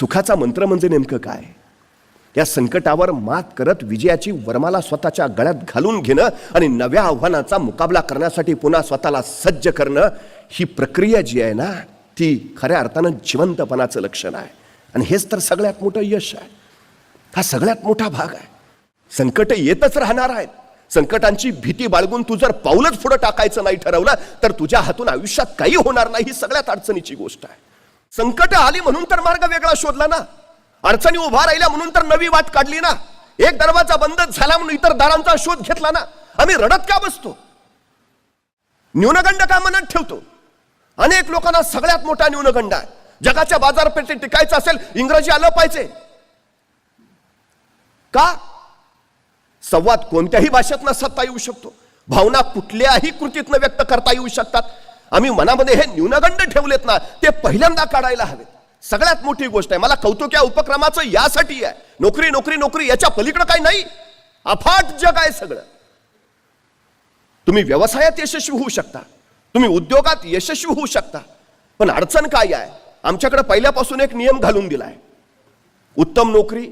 सुखाचा मंत्र म्हणजे नेमकं काय? या संकटावर मात करत विजयाची वरमाला स्वतःच्या गळ्यात घालून घेणं आणि नव्या आव्हानाचा मुकाबला करण्यासाठी पुन्हा स्वतःला सज्ज करणं ही प्रक्रिया जी आहे ना ती खऱ्या अर्थानं जिवंतपणाचं लक्षण आहे. आणि हेच तर सगळ्यात मोठं यश आहे. हा सगळ्यात मोठा भाग आहे. संकट येतच राहणार आहेत. संकटांची भीती बाळगून तू जर पाऊलच पुढं टाकायचं नाही ठरवलं तर तुझ्या हातून आयुष्यात काही होणार नाही ही सगळ्यात अडचणीची गोष्ट आहे. संकट आली म्हणून तर मार्ग वेगळा शोधला ना. अडचणी उभा राहिल्या म्हणून तर नवी वाट काढली ना. एक दरवाजा बंद झाला म्हणून इतर दारांचा शोध घेतला ना. आम्ही रडत का बसतो? न्यूनगंड का मनात ठेवतो? अनेक लोकांना सगळ्यात मोठा न्यूनगंड आहे. जगाच्या बाजारपेठेत टिकायचं असेल इंग्रजी आलं पाहिजे. का? संवाद कोणत्याही भाषेतनं साधता येऊ शकतो. भावना कुठल्याही कृतीतनं व्यक्त करता येऊ शकतात. आम्ही मनामध्ये हे न्यूनगंड ठेवलेत ना ते पहिल्यांदा काढायला हवेत. सगळ्यात मोठी गोष्ट आहे मला कौतुक या उपक्रमाचं यासाठी आहे. नोकरी नोकरी नोकरी याच्या पलीकडे काही नाही. अफाट जग आहे सगळं. तुम्ही व्यवसायात यशस्वी होऊ शकता. तुम्ही उद्योगात यशस्वी होऊ शकता. पण अडचण काय आहे? आमच्याकडे पहिल्यापासून एक नियम घालून दिलाय. उत्तम नोकरी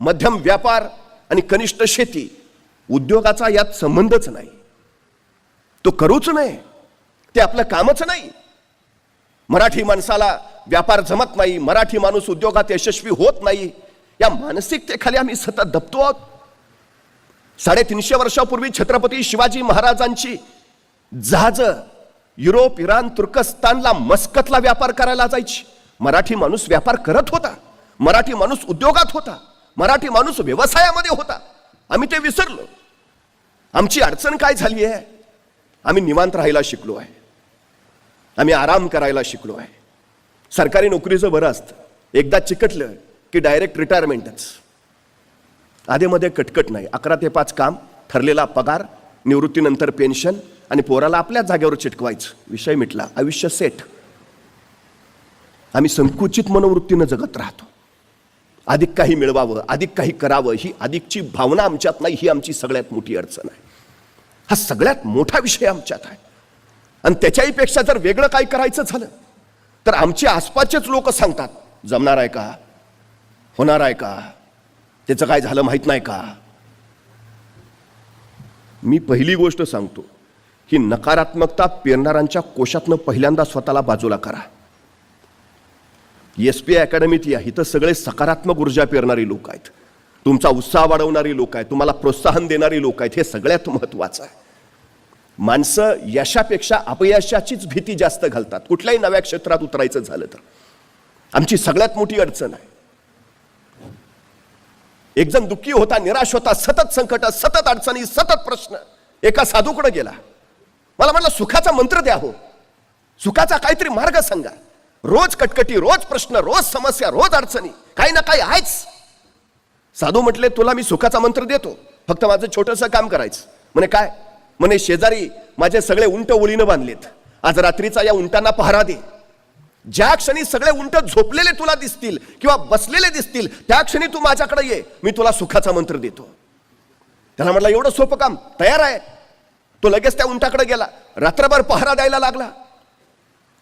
मध्यम व्यापार आणि कनिष्ठ शेती उद्योगाचा यात संबंधच नाही. तो करूच नये. ते आपलं कामच नाही. मराठी माणसाला व्यापार जमत नाही मराठी माणूस उद्योगात यशस्वी होत नाही या मानसिकतेखाली आम्ही सतत दबतो आहोत. साडेतीनशे वर्षापूर्वी छत्रपती शिवाजी महाराजांची जहाज युरोप इराण तुर्कस्तानला मस्कतला व्यापार करायला जायची मराठी माणूस व्यापार करत होता. मराठी माणूस उद्योगात होता. मराठी माणूस व्यवसायामध्ये होता. आम्ही ते विसरलो. आमची अडचण काय झाली आहे आम्ही निवांत राहायला शिकलो आहे. आम्ही आराम करायला शिकलो आहे. सरकारी नोकरीचं बरं असतं. एकदा चिकटलं की डायरेक्ट रिटायरमेंटच आधेमध्ये कटकट नाही. अकरा ते पाच काम ठरलेला पगार निवृत्तीनंतर पेन्शन आणि पोराला आपल्या जागेवर चिटकवायचं. विषय मिटला. आयुष्य सेट आम्ही संकुचित मनोवृत्तीनं जगत राहतो. अधिक काही मिळवावं अधिक काही करावं ही अधिकची भावना आमच्यात नाही ही आमची सगळ्यात मोठी अडचण आहे. हा सगळ्यात मोठा विषय आमच्यात आहे. आणि त्याच्याही पेक्षा जर वेगळं काही करायचं झालं तर आमचे आसपासचेच लोक सांगतात जमणार आहे का? होणार आहे का? त्याचं काय झालं माहीत नाही का? मी पहिली गोष्ट सांगतो की नकारात्मकता पेरणाऱ्यांच्या कोशातनं पहिल्यांदा स्वतःला बाजूला करा. एस पी अकॅडमीत या इथं सगळे सकारात्मक ऊर्जा पेरणारी लोक आहेत. तुमचा उत्साह वाढवणारी लोक आहेत. तुम्हाला प्रोत्साहन देणारी लोक आहेत. हे सगळ्यात महत्त्वाचं आहे. माणसं यशापेक्षा अपयशाचीच भीती जास्त घालतात. कुठल्याही नव्या क्षेत्रात उतरायचं झालं तर. आमची सगळ्यात मोठी अडचण आहे. एक जण दुःखी होता निराश होता सतत संकट सतत अडचणी सतत प्रश्न. एका साधूकडे गेला. मला म्हटलं सुखाचा मंत्र द्या हो. सुखाचा काहीतरी मार्ग सांगा. रोज कटकटी रोज प्रश्न रोज समस्या रोज अडचणी. काही ना काही आहेच. साधू म्हटले तुला मी सुखाचा मंत्र देतो. फक्त माझं छोटंसं काम करायचं. म्हणे काय? म्हणे शेजारी माझे सगळे उंट ओळीनं बांधलेत. आज रात्रीचा या उंटांना पहारा दे. ज्या क्षणी सगळे उंट झोपलेले तुला दिसतील किंवा बसलेले दिसतील त्या क्षणी तू माझ्याकडे ये. मी तुला सुखाचा मंत्र देतो. त्याला म्हटलं एवढं सोपं काम तयार आहे. तो लगेच त्या उंटाकडे गेला. रात्रभर पहारा द्यायला लागला.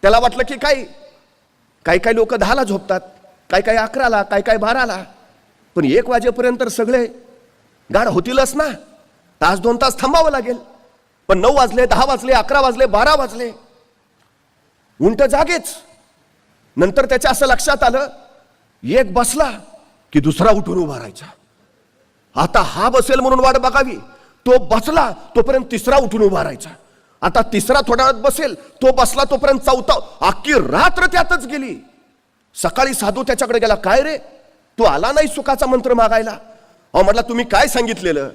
त्याला वाटलं की काय काही काही लोक दहाला झोपतात काय काय अकराला काय काय बाराला. पण एक वाजेपर्यंत तर सगळे गाड होतीलच ना. तास दोन तास थांबावं लागेल. पण नऊ वाजले दहा वाजले अकरा वाजले बारा वाजले. उंट जागेच. नंतर त्याच्या असं लक्षात आलं एक बसला की दुसरा उठून उभा राहायचा. आता हा बसेल म्हणून वाट बघावी. तो बसला तोपर्यंत तिसरा उठून उभा राहायचा. आता तिसरा थोड्या वेळात बसेल तो बसला तोपर्यंत चौथा अख्खी रात्र त्यातच गेली. सकाळी साधू त्याच्याकडे गेला काय रे? तू आला नाही सुखाचा मंत्र मागायला? अहो म्हटला तुम्ही काय सांगितलेलं?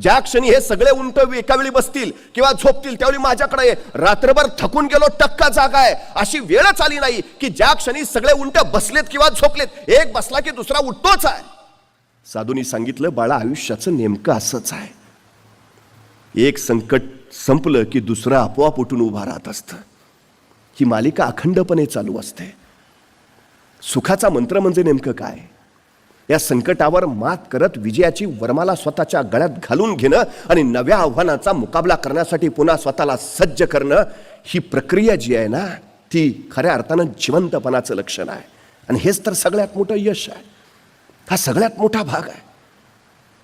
ज्या क्षणी हे सगळे उंट एका वेळी बसतील किंवा झोपतील त्यावेळी माझ्याकडे ये. रात्रभर थकून गेलो टक्का जागा आहे. अशी वेळच आली नाही की ज्या क्षणी सगळे उंट बसलेत किंवा झोपलेत एक बसला की दुसरा उठतोच आहे. साधूनी सांगितलं बाळा आयुष्याचं नेमकं असंच आहे. एक संकट संपलं की दुसरं आपोआप उठून उभा राहत असतं. ही मालिका अखंडपणे चालू असते. सुखाचा मंत्र म्हणजे नेमकं काय? या संकटावर मात करत विजयाची वरमाला स्वतःच्या गळ्यात घालून घेणं आणि नव्या आव्हानाचा मुकाबला करण्यासाठी पुन्हा स्वतःला सज्ज करणं ही प्रक्रिया जी आहे ना ती खऱ्या अर्थानं जिवंतपणाचं लक्षण आहे. आणि हेच तर सगळ्यात मोठं यश आहे. हा सगळ्यात मोठा भाग आहे.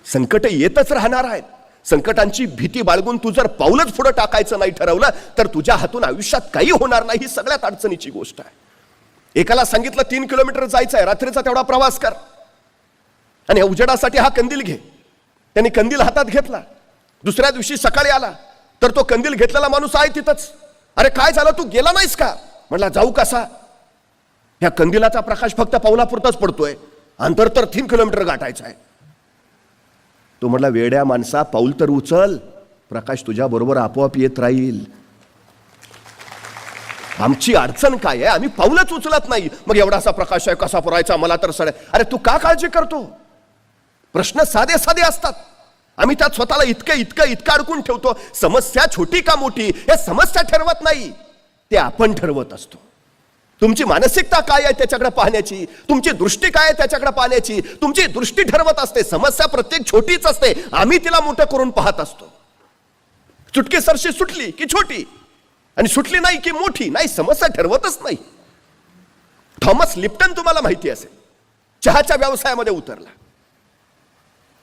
संकट येतच राहणार आहेत. संकटांची भीती बाळगून तू जर पाऊलच पुढं टाकायचं नाही ठरवलं तर तुझ्या हातून आयुष्यात काही होणार नाही ही सगळ्यात अडचणीची गोष्ट आहे. एकाला सांगितलं तीन किलोमीटर जायचं आहे रात्रीचा तेवढा प्रवास कर. आणि उजेडासाठी हा कंदील घे. त्यांनी कंदील हातात घेतला. दुसऱ्या दिवशी सकाळी आला. तर तो कंदील घेतलेला माणूस आहे तिथंच. अरे काय झालं? तू गेला नाहीस का? म्हटला जाऊ कसा? ह्या कंदिलाचा प्रकाश फक्त पावलापुरताच पडतोय. अंतर तर तीन किलोमीटर गाठायचं आहे. तो म्हटला वेड्या माणसा पाऊल तर उचल. प्रकाश तुझ्या बरोबर आपोआप येत राहील. आमची अडचण काय आहे? आम्ही पाऊलच उचलत नाही. मग एवढासा प्रकाश आहे कसा पुरायचा? मला तर सड अरे तू का काळजी करतो? प्रश्न साधे साधे असतात. आम्ही त्यात स्वतःला इतकं इतकं इतकं अडकून ठेवतो. समस्या छोटी का मोठी? हे समस्या ठरवत नाही. ते आपण ठरवत असतो. तुमची मानसिकता काय आहे त्याच्याकडे पाहण्याची? तुमची दृष्टी काय आहे त्याच्याकडे पाहण्याची? तुमची दृष्टी ठरवत असते. समस्या प्रत्येक छोटीच असते. आम्ही तिला मोठं करून पाहत असतो. चुटकी सरशी सुटली की छोटी. आणि सुटली नाही की मोठी. नाही समस्या ठरवतच नाही. थॉमस लिप्टन तुम्हाला माहिती असेल. चहाच्या व्यवसायामध्ये उतरला.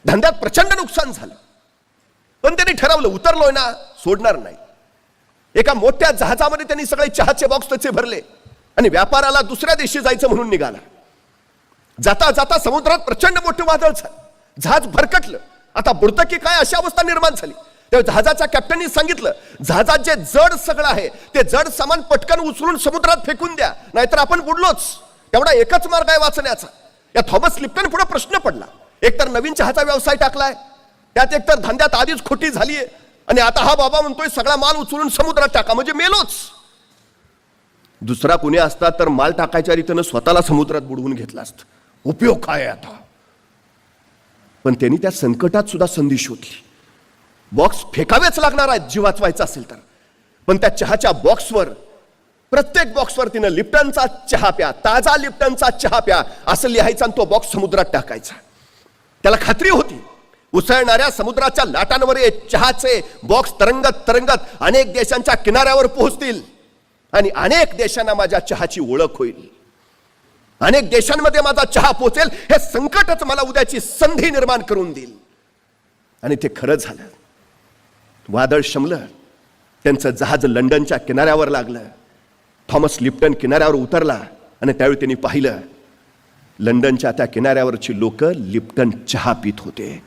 धंद्यात प्रचंड नुकसान झालं. पण त्यांनी ठरवलं उतरलोय ना सोडणार नाही. एका मोठ्या जहाजामध्ये त्यांनी सगळे चहाचे बॉक्स त्याचे भरले आणि व्यापाराला दुसऱ्या देशी जायचं म्हणून निघाला. जाता जाता समुद्रात प्रचंड मोठं वादळ झालं. जहाज भरकटलं. आता बुडतं की काय अशी अवस्था निर्माण झाली? तेव्हा जहाजाच्या कॅप्टननी सांगितलं जहाजात जे जड सगळं आहे ते जड सामान पटकन उचलून समुद्रात फेकून द्या नाहीतर आपण बुडलोच. तेवढा एकच मार्ग आहे वाचण्याचा. या थॉमस लिप्टन पुढे प्रश्न पडला. एकतर नवीन चहाचा व्यवसाय टाकलाय त्यात एकतर धंद्यात आधीच खोटी झालीये. आणि आता हा बाबा म्हणतोय सगळा माल उचलून समुद्रात टाका म्हणजे मेलोच. दुसरा कुणी असता तर माल टाकायच्या रीतीनं स्वतःला समुद्रात बुडवून घेतला असतं. उपयोग काय आहे आता? पण त्यांनी त्या संकटात सुद्धा संधी शोधली. बॉक्स फेकावेच लागणार आहेत जीव वाचवायचा असेल तर. पण त्या चहाच्या बॉक्सवर प्रत्येक बॉक्सवर तिनं लिप्टनचा चहा प्या ताजा लिप्टनचा चहा प्या असं लिहायचा आणि तो बॉक्स समुद्रात टाकायचा. त्याला खात्री होती. उसळणाऱ्या समुद्राच्या लाटांवर हे चहाचे बॉक्स तरंगत तरंगत अनेक देशांच्या किनाऱ्यावर पोहोचतील. आणि अनेक देशांना माझ्या चहाची ओळख होईल. अनेक देशांमध्ये माझा चहा पोचेल हे संकटच मला उद्याची संधी निर्माण करून देईल. आणि ते खरं झालं. वादळ शमलं. त्यांचं जहाज लंडनच्या किनाऱ्यावर लागलं. थॉमस लिप्टन किनाऱ्यावर उतरला आणि त्यावेळी त्यांनी पाहिलं लंडनच्या त्या किनाऱ्यावरची लोक लिप्टन चहा पित होते.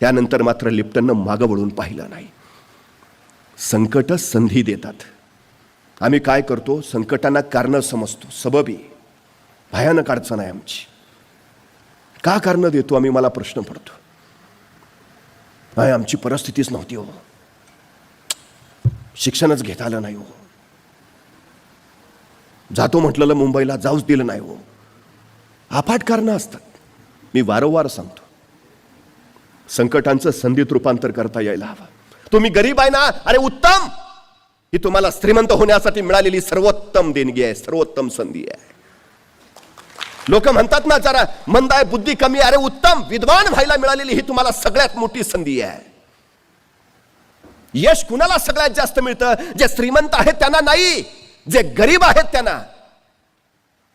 त्यानंतर मात्र लिप्टननं मागं वळून पाहिलं नाही. संकट संधी देतात. आम्ही काय करतो? संकटांना कारणं समजतो. सबबी. भयानक अडचण आहे आमची. का कारणं देतो? आम्ही मला प्रश्न पडतो. नाही आमची परिस्थितीच नव्हती हो. शिक्षणच घेता आलं नाही हो. जातो म्हटलेलं मुंबईला जाऊच दिलं नाही हो. अफाट कारणं असतात. मी वारंवार सांगतो. संकटांचं संधीत रूपांतर करता यायला हवं. तुम्ही गरीब आहे ना? अरे उत्तम! ही तुम्हाला श्रीमंत होण्यासाठी मिळालेली सर्वोत्तम देणगी आहे सर्वोत्तम संधी आहे. लोक म्हणतात ना जरा मंद आहे बुद्धी कमी आहे. अरे उत्तम! विद्वान व्हायला मिळालेली ही तुम्हाला सगळ्यात मोठी संधी आहे. यश कुणाला सगळ्यात जास्त मिळतं? जे श्रीमंत आहेत त्यांना नाही जे गरीब आहेत त्यांना.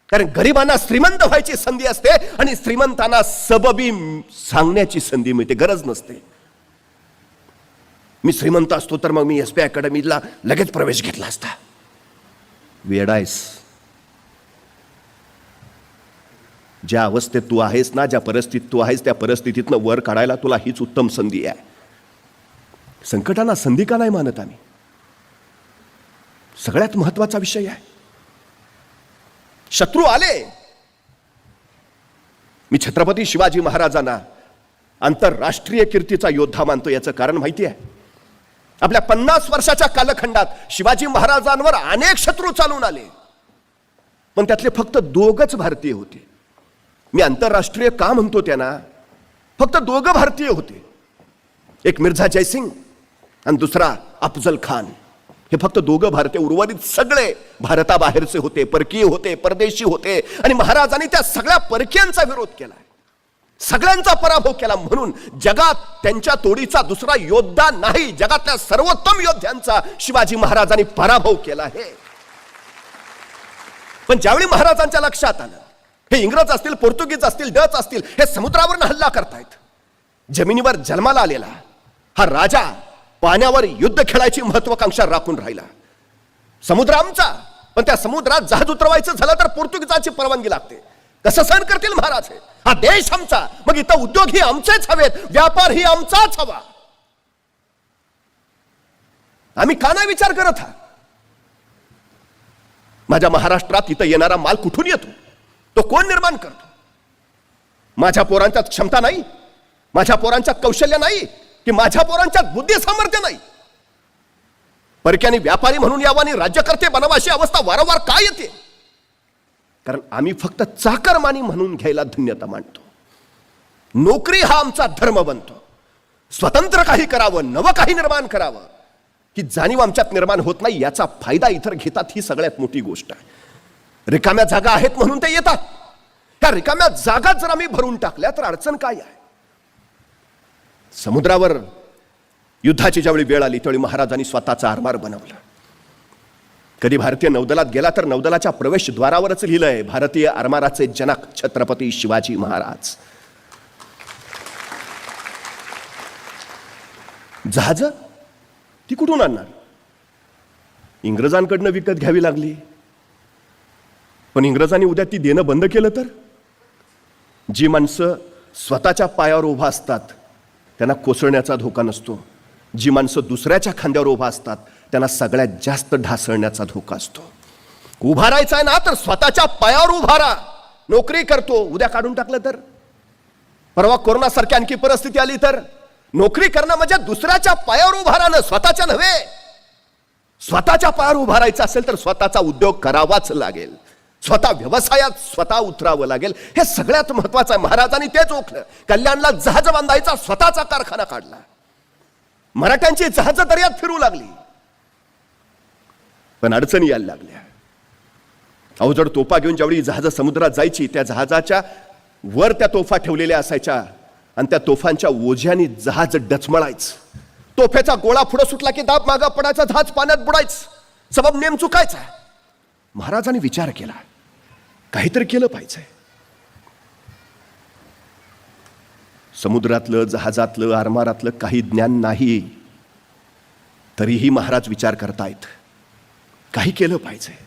कारण गरिबांना श्रीमंत व्हायची संधी असते आणि श्रीमंतांना सबबी सांगण्याची संधी मिळते गरज नसते. मी श्रीमंत असतो तर मग मी एस पी अकॅडमीला लगेच प्रवेश घेतला असता. वेडायस ज्या अवस्थेत तू आहेस ना ज्या परिस्थितीत तू आहेस त्या परिस्थितीतनं वर काढायला तुला हीच उत्तम संधी आहे. संकटांना संधी का नाही मानत आम्ही? सगळ्यात महत्त्वाचा विषय आहे. शत्रू आले. मी छत्रपती शिवाजी महाराजांना आंतरराष्ट्रीय कीर्तीचा योद्धा मानतो याचं कारण माहिती आहे. आपल्या पन्नास वर्षाच्या कालखंडात शिवाजी महाराजांवर अनेक शत्रू चालून आले. पण त्यातले फक्त दोघच भारतीय होते. मी आंतरराष्ट्रीय का म्हणतो त्यांना? फक्त दोघं भारतीय होते. एक मिर्झा जयसिंग आणि दुसरा अफजल खान. हे फक्त दोघं भारतीय उर्वरित सगळे भारताबाहेरचे होते परकीय होते परदेशी होते. आणि महाराजांनी त्या सगळ्या परकीयांचा विरोध केला सगळ्यांचा पराभव केला म्हणून जगात त्यांच्या तोडीचा दुसरा योद्धा नाही जगातल्या सर्वोत्तम योद्ध्यांचा शिवाजी महाराजांनी पराभव केला आहे. पण ज्यावेळी महाराजांच्या लक्षात आलं हे इंग्रज असतील पोर्तुगीज असतील डच असतील हे समुद्रावरून हल्ला करतायत. जमिनीवर जन्माला आलेला हा राजा पाण्यावर युद्ध खेळायची महत्वाकांक्षा राखून राहिला. समुद्र आमचा पण त्या समुद्रात जहाज उतरवायचं झालं तर पोर्तुगीजाची परवानगी लागते. कसं सहन करतील महाराज हे? हा देश आमचा मग इथं उद्योग ही आमचेच हवेत व्यापार ही आमचाच हवा. आम्ही का नाही विचार करत हा? माझ्या महाराष्ट्रात इथं येणारा माल कुठून येतो? तो कोण निर्माण करतो? माझ्या पोरांच्यात क्षमता नाही? माझ्या पोरांच्यात कौशल्य नाही? की माझ्या पोरांच्यात बुद्धी सामर्थ्य नाही. परक्याने व्यापारी म्हणून यावं आणि राज्यकर्ते बनवाशी अवस्था वारंवार का येते? कारण आम्ही फक्त चाकरमानी म्हणून घ्यायला धन्यता मानतो. नोकरी हा आमचा धर्म बनतो. स्वतंत्र काही करावं नवं काही निर्माण करावं. ही जाणीव आमच्यात निर्माण होत नाही याचा फायदा इतर घेतात ही सगळ्यात मोठी गोष्ट आहे. रिकाम्या जागा आहेत म्हणून ते येतात. ह्या रिकाम्या जागा जर आम्ही भरून टाकल्या तर अडचण काय आहे? समुद्रावर युद्धाची ज्यावेळी वेळ आली त्यावेळी महाराजांनी स्वतःचा आरमार बनवला. कधी भारतीय नौदलात गेला तर नौदलाच्या प्रवेशद्वारावरच लिहिलंय भारतीय आरमाराचे जनक छत्रपती शिवाजी महाराज. जहाज? ती कुठून आणणार? इंग्रजांकडनं विकत घ्यावी लागली. पण इंग्रजांनी उद्या ती देणं बंद केलं तर? जी माणसं स्वतःच्या पायावर उभा असतात त्यांना कोसळण्याचा धोका नसतो. जी माणसं दुसऱ्याच्या खांद्यावर उभा असतात त्यांना सगळ्यात जास्त ढासळण्याचा धोका असतो. उभा राहायचा आहे ना तर स्वतःच्या पायावर उभारा नोकरी करतो उद्या काढून टाकलं तर. परवा कोरोनासारखी आणखी परिस्थिती आली तर. नोकरी करणं म्हणजे दुसऱ्याच्या पायावर उभा राहणं स्वतःच्या नव्हे. स्वतःच्या पायावर उभारायचं असेल तर स्वतःचा उद्योग करावाच लागेल. स्वतः व्यवसायात स्वतः उतरावं लागेल. हे सगळ्यात महत्वाचं आहे. महाराजांनी तेच ओखलं. कल्याणला जहाज बांधायचा स्वतःचा कारखाना काढला. मराठ्यांची जहाज दर्यात फिरू लागली. पण अडचणी यायला लागल्या. अवजड तोफा घेऊन ज्यावेळी जहाज समुद्रात जायची त्या जहाजाच्या वर त्या तोफा ठेवलेल्या असायच्या. आणि त्या तोफांच्या ओझ्याने जहाज डचमळायचं. तोफेचा गोळा पुढे सुटला की दाब मागा पडायचा जहाज पाण्यात बुडायचं. सबब नेम चुकायचा. महाराजांनी विचार केला. काहीतरी केलं पाहिजे. समुद्रातलं जहाजातलं आरमारातलं काही ज्ञान नाही तरीही महाराज विचार करतायत. काही केलं पाहिजे.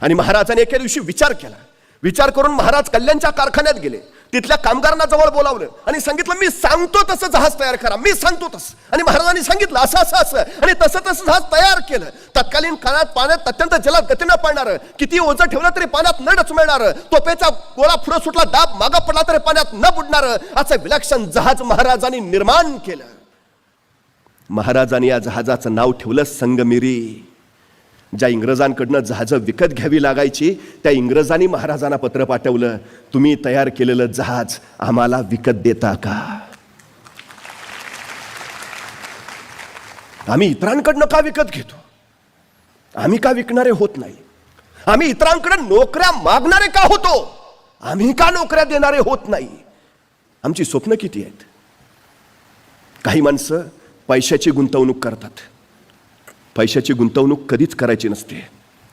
आणि महाराजांनी एके दिवशी विचार केला. विचार करून महाराज कल्याणच्या कारखान्यात गेले. तिथल्या कामगारांना जवळ बोलावलं. आणि सांगितलं मी सांगतो तसं जहाज तयार करा. मी सांगतो तसं. आणि महाराजांनी सांगितलं असं असं असं. आणि तसं तसं जहाज तयार केलं. तत्कालीन काळात पाण्यात अत्यंत जलद गतीनं पडणार किती ओझं ठेवलं तरी पाण्यात न डचमळणार तोपेचा गोळा पुढे सुटला दाब मागा पडला तरी पाण्यात न बुडणार असं विलक्षण जहाज महाराजांनी निर्माण केलं. महाराजांनी या जहाजाचं नाव ठेवलं संगमिरी. ज्या इंग्रजांकडनं जहाजं विकत घ्यावी लागायची त्या इंग्रजांनी महाराजांना पत्र पाठवलं तुम्ही तयार केलेलं जहाज आम्हाला विकत देता का? आम्ही इतरांकडनं का विकत घेतो? आम्ही का विकणारे होत नाही? आम्ही इतरांकडे नोकऱ्या मागणारे का होतो? आम्ही का नोकऱ्या देणारे होत नाही? आमची स्वप्न किती आहेत? काही माणसं पैशाची गुंतवणूक करतात. पैशाची गुंतवणूक कधीच करायची नसते.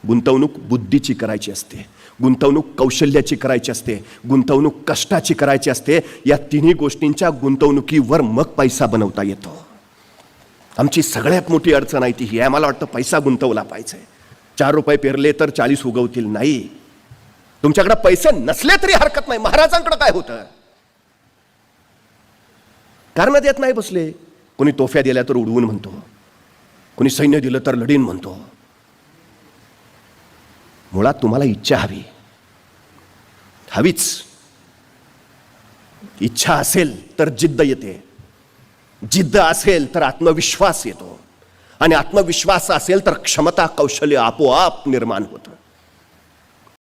गुंतवणूक बुद्धीची करायची असते. गुंतवणूक कौशल्याची करायची असते. गुंतवणूक कष्टाची करायची असते. या तिन्ही गोष्टींच्या गुंतवणुकीवर मग पैसा बनवता येतो. आमची सगळ्यात मोठी अडचण आहे ती ही आहे. मला वाटतं पैसा गुंतवला पाहिजे. चार रुपये पेरले तर चाळीस उगवतील नाही. तुमच्याकडे पैसे नसले तरी हरकत नाही. महाराजांकडे काय होतं? कारण देत नाही बसले. कोणी तोफ्या दिल्या तर उडवून म्हणतो. कोणी सैन्य दिलं तर लढीन म्हणतो. मुळात तुम्हाला इच्छा हवी. हवीच. इच्छा असेल तर जिद्द येते. जिद्द असेल तर आत्मविश्वास येतो. आणि आत्मविश्वास असेल तर क्षमता कौशल्य आपोआप निर्माण होतं.